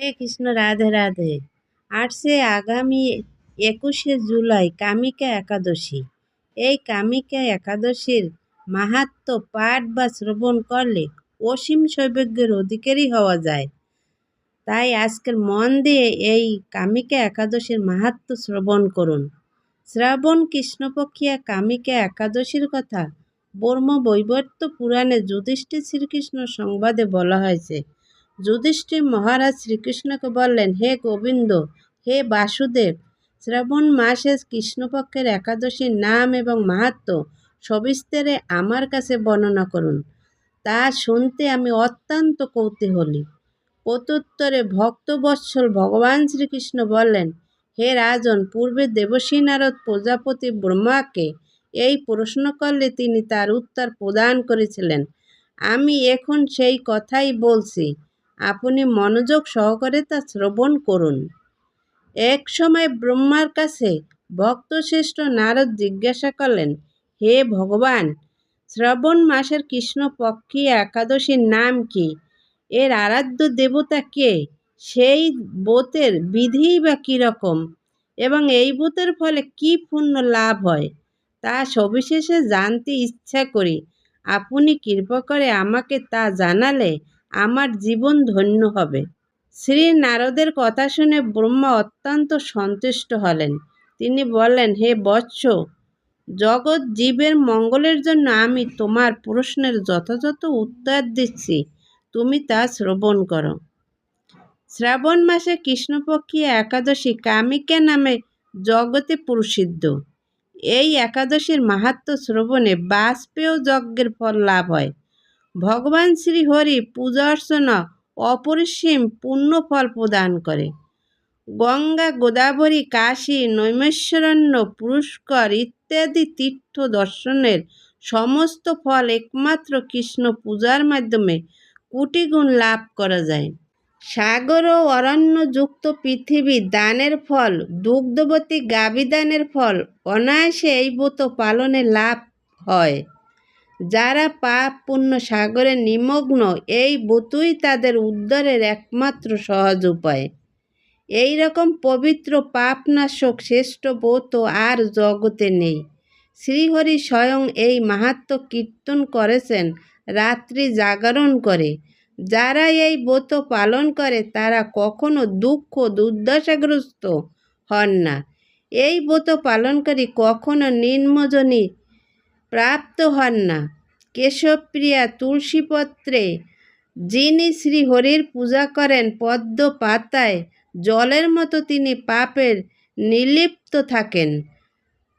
হরে কৃষ্ণ, রাধে রাধে। আসছে আগামী একুশে জুলাই কামিকা একাদশী। এই কামিকা একাদশীর মাহাত্ম পাঠ বা শ্রবণ করলে অসীম সৌভাগ্যের অধিকারী হওয়া যায়। তাই আজকের মন দিয়ে এই কামিকা একাদশীর মাহাত্ম শ্রবণ করুন। শ্রাবণ কৃষ্ণপক্ষিয়া কামিকা একাদশীর কথা বর্ম বৈবর্ত পুরাণে যুধিষ্ঠির শ্রীকৃষ্ণ সংবাদে বলা হয়েছে। যুধিষ্ঠির মহারাজ শ্রীকৃষ্ণকে বললেন, হে গোবিন্দ, হে বাসুদেব, শ্রাবণ মাসে কৃষ্ণপক্ষের একাদশীর নাম এবং মাহাত্ম সবিস্তারে আমার কাছে বর্ণনা করুন। তা শুনতে আমি অত্যন্ত কৌতূহলী। প্রত্যুত্তরে ভক্তবৎসল ভগবান শ্রীকৃষ্ণ বললেন, হে রাজন, পূর্বে দেবশ্রী নারদ প্রজাপতি ব্রহ্মাকে এই প্রশ্ন করলে তিনি তার উত্তর প্রদান করেছিলেন। আমি এখন সেই কথাই বলছি। আপনি মনোযোগ সহকারে তা শ্রবণ করুন। এক সময় ব্রহ্মার কাছে ভক্তশ্রেষ্ঠ নারদ জিজ্ঞাসা করলেন, হে ভগবান, শ্রাবণ মাসের কৃষ্ণপক্ষী একাদশীর নাম কি? এর আরাধ্য দেবতা কে? সেই বোতের বিধি বা কীরকম এবং এই বোতের ফলে কি পুণ্য লাভ হয়? তা সবিশেষে জানতে ইচ্ছা করি। আপনি কৃপা করে আমাকে তা জানালে আমার জীবন ধন্য হবে। শ্রী নারদের কথা শুনে ব্রহ্মা অত্যন্ত সন্তুষ্ট হলেন। তিনি বললেন, হে বৎস, জগৎ জীবের মঙ্গলের জন্য আমি তোমার প্রশ্নের যথাযথ উত্তর দিচ্ছি। তুমি তা শ্রবণ করো। শ্রাবণ মাসে কৃষ্ণপক্ষী একাদশী কামিকা নামে জগতে প্রসিদ্ধ। এই একাদশীর মাহাত্ম শ্রবণে বাজপেয় যজ্ঞের ফল লাভ হয়। ভগবান শ্রীহরি পূজা অর্চনা অপরিসীম পুণ্য ফল প্রদান করে। গঙ্গা, গোদাবরী, কাশী, নৈমেশ্বরণ্য, পুরস্কার ইত্যাদি তীর্থ দর্শনের সমস্ত ফল একমাত্র কৃষ্ণ পূজার মাধ্যমে কোটিগুণ লাভ করা যায়। সাগর ও অরণ্যযুক্ত পৃথিবী দানের ফল, দুগ্ধবতী গাভী দানের ফল অনায়াসে এই ব্রত পালনে লাভ হয়। যারা পাপ পুণ্য সাগরে নিমগ্ন, এই ব্রতই তাদের উদ্ধারের একমাত্র সহজ উপায়। এই রকম পবিত্র পাপনাশক শ্রেষ্ঠ ব্রত আর জগতে নেই। শ্রীহরি স্বয়ং এই মাহাত্ম কীর্তন করেছেন, রাত্রি জাগরণ করে। যারা এই ব্রত পালন করে, তারা কখনো দুঃখ, দুর্দশাগ্রস্ত হন না। এই ব্রত পালনকারী কখনো নিম্নজনী প্রাপ্ত হন না। কেশবপ্রিয়া তুলসীপত্রে যিনি শ্রীহরির পূজা করেন পদ্ম পাতায় জলের মতো তিনি পাপের নিলিপ্ত থাকেন।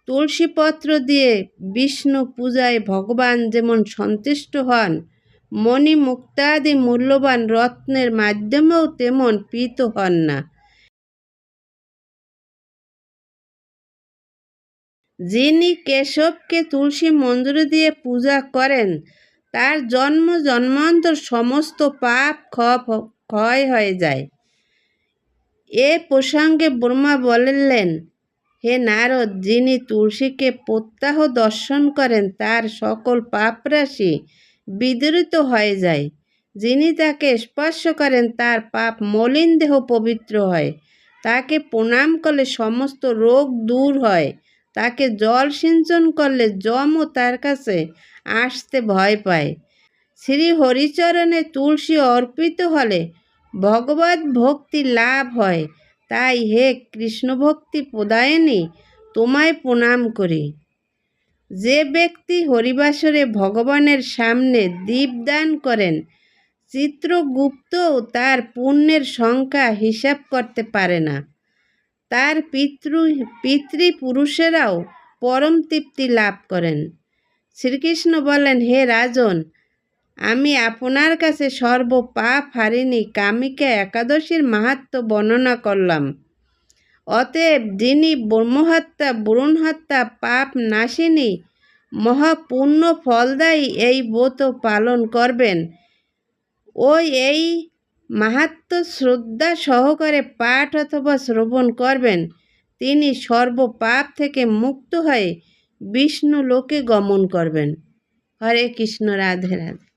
তুলসীপত্র দিয়ে বিষ্ণু পূজায় ভগবান যেমন সন্তুষ্ট হন, মণি মুক্তাদি মূল্যবান রত্নের মাধ্যমেও তেমন প্রীত হন না। যিনি কেশবকে তুলসী মন্দির দিয়ে পূজা করেন, তার জন্ম জন্মান্তর সমস্ত পাপ ক্ষয় হয়ে যায়। এ প্রসঙ্গে ব্রহ্মা বললেন, হে নারদ, যিনি তুলসীকে প্রত্যাহ দর্শন করেন, তার সকল পাপরাশি বিদরিত হয়ে যায়। যিনি তাকে স্পর্শ করেন, তার পাপ মলিন দেহ পবিত্র হয়। তাকে প্রণাম করলে সমস্ত রোগ দূর হয়। তাকে জল সিঞ্চন করলে যমও তার কাছে আসতে ভয় পায়। শ্রী হরিচরণে তুলসী অর্পিত হলে ভগবত ভক্তি লাভ হয়। তাই হে কৃষ্ণভক্তি প্রদায়নী তোমায় প্রণাম করি। যে ব্যক্তি হরিবাসরে ভগবানের সামনে দীপদান করেন চিত্রগুপ্ত তার পুণ্যের সংখ্যা হিসাব করতে পারে না। তার পিতৃ, পিতৃপুরুষেরাও পরম তৃপ্তি লাভ করেন। শ্রীকৃষ্ণ বলেন, হে রাজন, আমি আপনার কাছে সর্ব পাপ হারিনি কামিকা একাদশীর মাহাত্ম বর্ণনা করলাম। অতএব যিনি ব্রহ্মহত্যা হত্যা পাপ নাশিনী মহাপূর্ণ ফলদায়ী এই ব্রত পালন করবেন। ওই এই মাহাত্ম শ্রদ্ধা সহকারে পাঠ অথবা শ্রবণ করবেন। তিনি সর্বপাপ থেকে মুক্ত হয়ে বিষ্ণু লোকে গমন করবেন। হরে কৃষ্ণ রাধে রাধে।